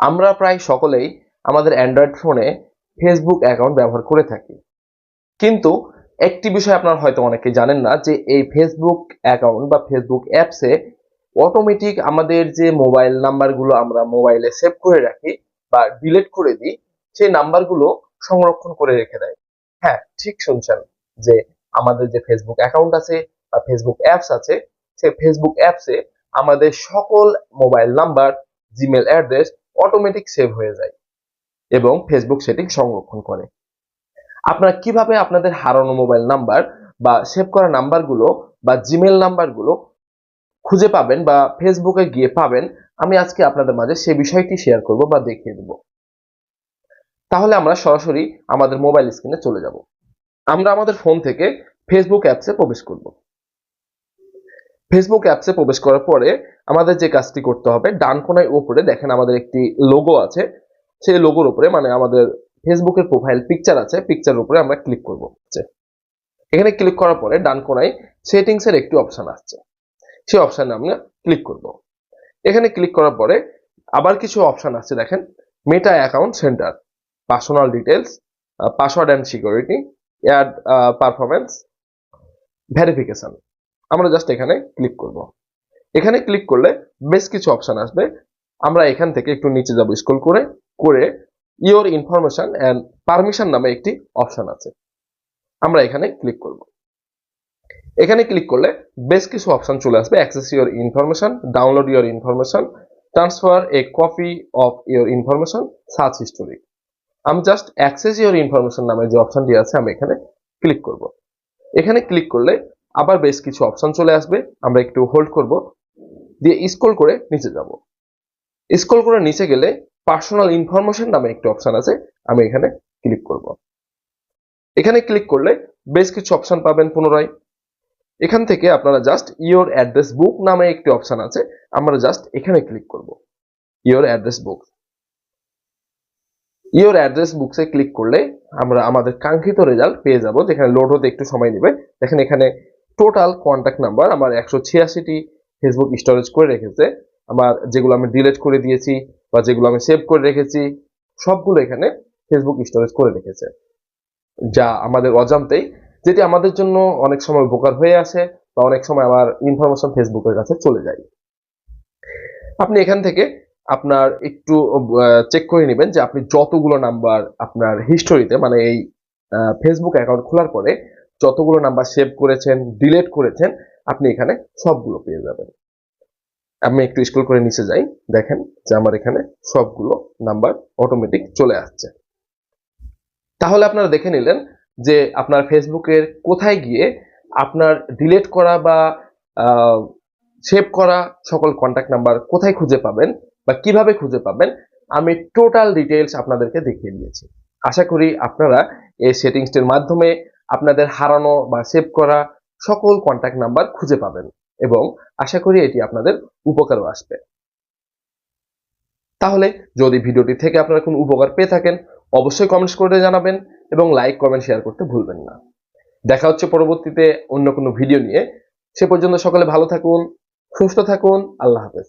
আমরা প্রায় সকলেই আমাদের অ্যান্ড্রয়েড ফোনে ফেসবুক অ্যাকাউন্ট ব্যবহার করে থাকি। কিন্তু একটি বিষয় আপনারা হয়তো অনেকে জানেন না যে এই ফেসবুক অ্যাকাউন্ট বা ফেসবুক অ্যাপসে অটোমেটিক আমাদের যে মোবাইল নাম্বারগুলো আমরা মোবাইলে সেভ করে রাখি বা ডিলিট করে দিই, সেই নাম্বারগুলো সংরক্ষণ করে রেখে দেয়। হ্যাঁ ঠিক শুনছেন যে আমাদের যে ফেসবুক অ্যাকাউন্ট আছে বা ফেসবুক অ্যাপস আছে, সেই ফেসবুক অ্যাপসে আমাদের সকল mobile number Gmail address automatic save হয়ে যায় এবং ফেসবুক সেটিং সংরক্ষণ করে। আপনারা কীভাবে আপনাদের হারানো মোবাইল নাম্বার বা সেভ করা নাম্বারগুলো বা জিমেল নাম্বারগুলো খুঁজে পাবেন বা ফেসবুকে গিয়ে পাবেন, আমি আজকে আপনাদের মাঝে সে বিষয়টি শেয়ার করব বা দেখিয়ে দেব। তাহলে আমরা সরাসরি আমাদের মোবাইল স্ক্রিনে চলে যাব। আমরা আমাদের ফোন থেকে ফেসবুক অ্যাপসে প্রবেশ করব। ফেসবুক অ্যাপসে প্রবেশ করার পরে আমাদের যে কাজটি করতে হবে, ডান কোনায় উপরে দেখেন আমাদের একটি লোগো আছে। সেই লোগোর উপরে মানে আমাদের ফেসবুকের প্রোফাইল পিকচার আছে পিকচারের উপরে আমরা ক্লিক করব। এখানে ক্লিক করার পরে ডান কোনায় সেটিংস এর একটি অপশন আসছে। সেই অপশনে আমরা ক্লিক করব। এখানে ক্লিক করার পরে আবার কিছু অপশন আছে দেখেন। Meta account centre personal details password and security add performance verification আমরা জাস্ট এখানে ক্লিক করব। এখানে ক্লিক করলে বেশ কিছু অপশন আসবে। আমরা এখান থেকে একটু নিচে যাব স্ক্রল করে করে ইওর ইনফরমেশন অ্যান্ড পারমিশন নামে একটি অপশন আছে। আমরা এখানে ক্লিক করব। এখানে ক্লিক করলে বেশ কিছু অপশন চলে আসবে। Access your information download your information transfer a copy of your information search history আমি জাস্ট অ্যাক্সেস ইওর ইনফরমেশন নামে যে অপশনটি আছে, আমি এখানে ক্লিক করব। এখানে ক্লিক করলে আবার বেশ কিছু অপশন চলে আসবে, আমরা একটু হোল্ড করব, দিয়ে স্ক্রল করে নিচে যাব। স্ক্রল করে নিচে গেলে পার্সোনাল ইনফরমেশন নামে একটি অপশন আছে, আমি এখানে ক্লিক করব। এখানে ক্লিক করলে বেশ কিছু অপশন পাবেন পুনরায়। এখান থেকে আপনারা জাস্ট ইওর অ্যাড্রেস বুক নামে একটি অপশন আছে, আমরা জাস্ট এখানে ক্লিক করব। Your address book your address books click করলে আমরা আমাদের কাঙ্ক্ষিত রেজাল্ট পেয়ে যাব, যেখানে লোড হতে একটু সময় নেবে। দেখেন এখানে টোটাল কন্ট্যাক্ট নাম্বার আমার একশো ছিয়াশিটি ফেসবুক স্টোরেজ করে রেখেছে। আমার যেগুলো আমি ডিলিট করে দিয়েছি বা যেগুলো আমি সেভ করে রেখেছি, সবগুলো এখানে ফেসবুক স্টোরেজ করে রেখেছে। যা আমাদের অজান্তেই, যেটি আমাদের জন্য অনেক সময় উপকার হয়ে আসে বা অনেক সময় আমার ইনফরমেশন ফেসবুকের কাছে চলে যায়। আপনি এখান থেকে আপনার একটু চেক করে নেবেন যে আপনি যতগুলো নাম্বার আপনার হিস্টোরিতে মানে এই ফেসবুক অ্যাকাউন্ট খোলার পরে যতগুলো নাম্বার সেভ করেছেন ডিলেট করেছেন, আপনি এখানে সবগুলো পেয়ে যাবেন। আমি একটু স্ক্রল করে নিচে যাই। দেখেন যে আমার এখানে সবগুলো নাম্বার অটোমেটিক চলে আসছে। তাহলে আপনারা দেখে নিলেন যে আপনার ফেসবুকের কোথায় গিয়ে আপনার ডিলিট করা বা সেভ করা সকল কন্ট্যাক্ট নাম্বার কোথায় খুঁজে পাবেন বা কীভাবে খুঁজে পাবেন, আমি টোটাল ডিটেলস আপনাদেরকে দেখিয়ে দিয়েছি। আশা করি আপনারা এই সেটিংসটির মাধ্যমে আপনাদের হারানো বা সেভ করা সকল কন্ট্যাক্ট নাম্বার খুঁজে পাবেন এবং আশা করি এটি আপনাদের উপকারও আসবে। তাহলে যদি ভিডিওটি থেকে আপনারা কোনো উপকার পেয়ে থাকেন, অবশ্যই কমেন্টস করে জানাবেন এবং লাইক কমেন্ট শেয়ার করতে ভুলবেন না। দেখা হচ্ছে পরবর্তীতে অন্য কোনো ভিডিও নিয়ে। সে পর্যন্ত সকলে ভালো থাকুন, সুস্থ থাকুন, আল্লাহ হাফেজ।